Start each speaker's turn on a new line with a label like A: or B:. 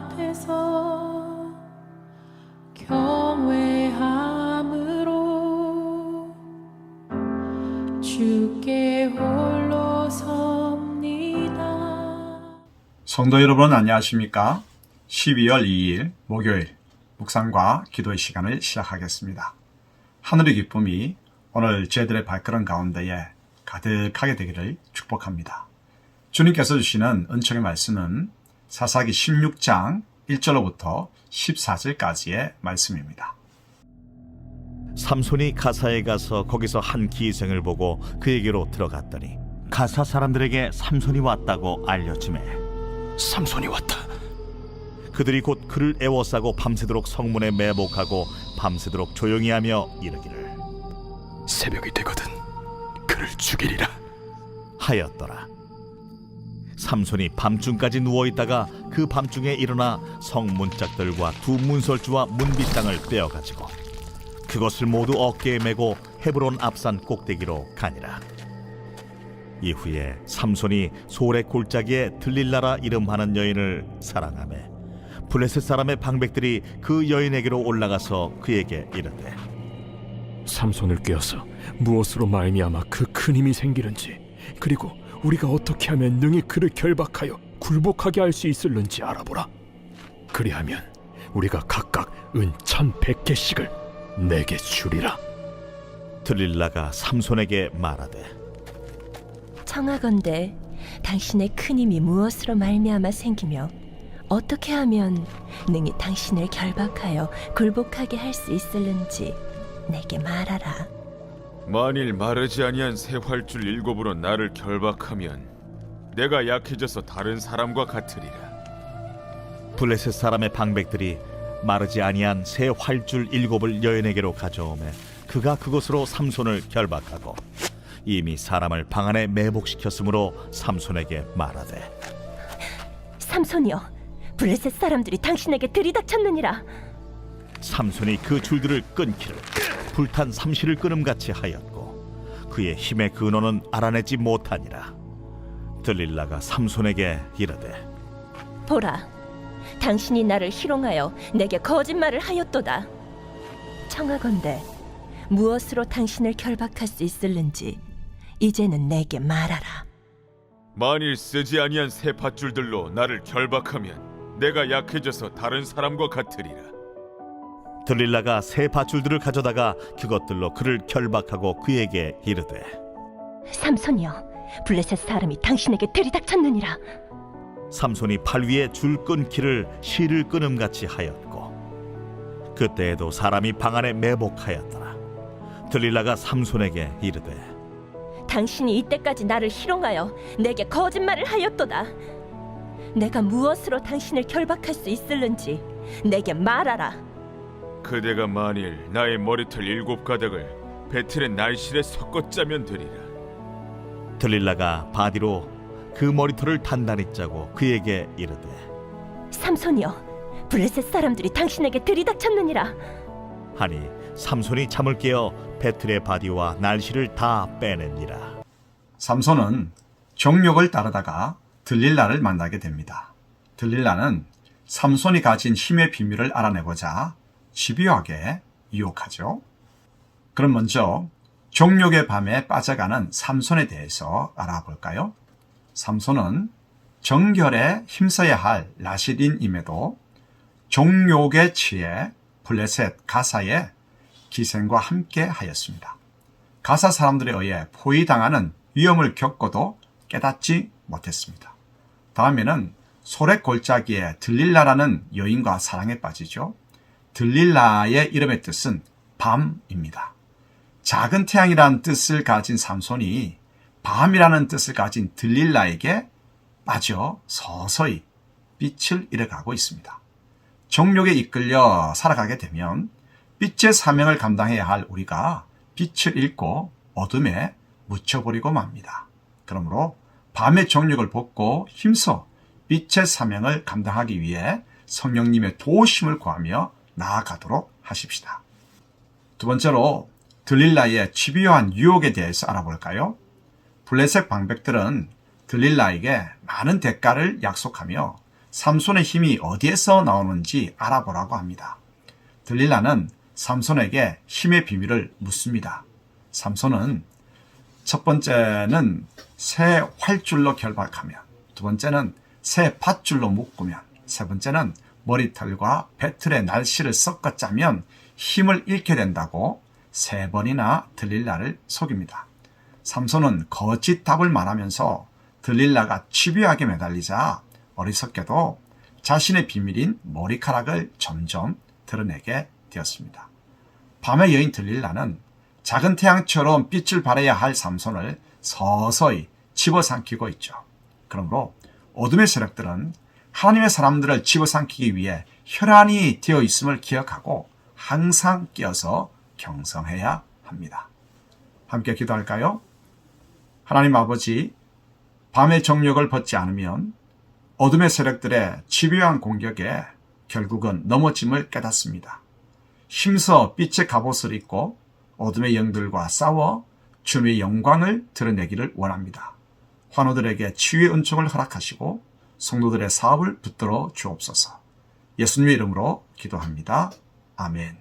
A: 앞에서 경외함으로 주께 홀로 섭니다.
B: 성도 여러분 안녕하십니까? 12월 2일 목요일 묵상과 기도의 시간을 시작하겠습니다. 하늘의 기쁨이 오늘 저희들의 발걸음 가운데에 가득하게 되기를 축복합니다. 주님께서 주시는 은총의 말씀은 사사기 16장 1절로부터 14절까지의 말씀입니다.
C: 삼손이 가사에 가서 거기서 한 기생을 보고 그에게로 들어갔더니 가사 사람들에게 삼손이 왔다고 알려지매
D: 삼손이 왔다.
C: 그들이 곧 그를 애워싸고 밤새도록 성문에 매복하고 밤새도록 조용히 하며 이르기를
D: 새벽이 되거든 그를 죽이리라.
C: 하였더라 삼손이 밤중까지 누워 있다가 그 밤중에 일어나 성문짝들과 두 문설주와 문빗장을 떼어 가지고 그것을 모두 어깨에 메고 헤브론 앞산 꼭대기로 가니라. 이후에 삼손이 소래 골짜기에 들릴라라 이름하는 여인을 사랑하매 블레셋 사람의 방백들이 그 여인에게로 올라가서 그에게 이르되
D: 삼손을 꿰어서 무엇으로 말미암아 그 큰 힘이 생기는지 그리고 우리가 어떻게 하면 능히 그를 결박하여 굴복하게 할 수 있을는지 알아보라. 그리하면 우리가 각각 은 천백 개씩을 내게 주리라.
C: 들릴라가 삼손에게 말하되
E: 청하건대 당신의 큰 힘이 무엇으로 말미암아 생기며 어떻게 하면 능히 당신을 결박하여 굴복하게 할 수 있을는지 내게 말하라.
F: 만일 마르지 아니한 새 활줄 일곱으로 나를 결박하면 내가 약해져서 다른 사람과 같으리라.
C: 블레셋 사람의 방백들이 마르지 아니한 새 활줄 일곱을 여인에게로 가져오매 그가 그것으로 삼손을 결박하고 이미 사람을 방 안에 매복시켰으므로 삼손에게 말하되
E: 삼손이여, 블레셋 사람들이 당신에게 들이닥쳤느니라.
C: 삼손이 그 줄들을 끊기를 불탄 삼시를 끊음같이 하였고 그의 힘의 근원은 알아내지 못하니라 들릴라가 삼손에게 이르되
E: 보라, 당신이 나를 희롱하여 내게 거짓말을 하였도다. 청하건대 무엇으로 당신을 결박할 수 있을는지 이제는 내게 말하라.
F: 만일 쓰지 아니한 새 밧줄들로 나를 결박하면 내가 약해져서 다른 사람과 같으리라.
C: 들릴라가 새 밧줄들을 가져다가 그것들로 그를 결박하고 그에게 이르되
E: 삼손이여, 블레셋 사람이 당신에게 들이닥쳤느니라.
C: 삼손이 팔 위에 줄 끊기를 실을 끊음같이 하였고 그때에도 사람이 방 안에 매복하였더라 들릴라가 삼손에게 이르되
E: 당신이 이때까지 나를 희롱하여 내게 거짓말을 하였도다. 내가 무엇으로 당신을 결박할 수 있을는지 내게 말하라.
F: 그대가 만일 나의 머리털 일곱 가닥을 배틀의 날실에 섞어 짜면 되리라.
C: 들릴라가 바디로 그 머리털을 단단히 짜고 그에게 이르되
E: 삼손이여, 블레셋 사람들이 당신에게 들이닥쳤느니라.
C: 하니 삼손이 잠을 깨어 배틀의 바디와 날씨를 다 빼냅니다
B: 삼손은 정욕을 따르다가 들릴라를 만나게 됩니다. 들릴라는 삼손이 가진 힘의 비밀을 알아내고자 집요하게 유혹하죠. 그럼 먼저 정욕의 밤에 빠져가는 삼손에 대해서 알아볼까요? 삼손은 정결에 힘써야 할 라실인임에도 종욕에 취해 블레셋 가사의 기생과 함께 하였습니다. 가사 사람들에 의해 포위당하는 위험을 겪고도 깨닫지 못했습니다. 다음에는 소래 골짜기에 들릴라라는 여인과 사랑에 빠지죠. 들릴라의 이름의 뜻은 밤입니다. 작은 태양이라는 뜻을 가진 삼손이 밤이라는 뜻을 가진 들릴라에게 빠져 서서히 빛을 잃어가고 있습니다. 정욕에 이끌려 살아가게 되면 빛의 사명을 감당해야 할 우리가 빛을 잃고 어둠에 묻혀버리고 맙니다. 그러므로 밤의 정욕을 벗고 힘써 빛의 사명을 감당하기 위해 성령님의 도우심을 구하며 나아가도록 하십시다. 두 번째로 들릴라의 집요한 유혹에 대해서 알아볼까요? 블레셋 방백들은 들릴라에게 많은 대가를 약속하며 삼손의 힘이 어디에서 나오는지 알아보라고 합니다. 들릴라는 삼손에게 힘의 비밀을 묻습니다. 삼손은 첫 번째는 새 활줄로 결박하면, 두 번째는 새 밧줄로 묶으면, 세 번째는 머리털과 배틀의 날씨를 섞어 짜면 힘을 잃게 된다고 세 번이나 들릴라를 속입니다. 삼손은 거짓 답을 말하면서 들릴라가 집요하게 매달리자 어리석게도 자신의 비밀인 머리카락을 점점 드러내게 되었습니다. 밤의 여인 들릴라는 작은 태양처럼 빛을 발해야 할 삼손을 서서히 집어삼키고 있죠. 그러므로 어둠의 세력들은 하나님의 사람들을 집어삼키기 위해 혈안이 되어 있음을 기억하고 항상 끼어서 경성해야 합니다. 함께 기도할까요? 하나님 아버지, 밤의 정력을 벗지 않으면 어둠의 세력들의 집요한 공격에 결국은 넘어짐을 깨닫습니다. 힘써 빛의 갑옷을 입고 어둠의 영들과 싸워 주님의 영광을 드러내기를 원합니다. 환우들에게 치유의 은총을 허락하시고 성도들의 사업을 붙들어 주옵소서. 예수님의 이름으로 기도합니다. 아멘.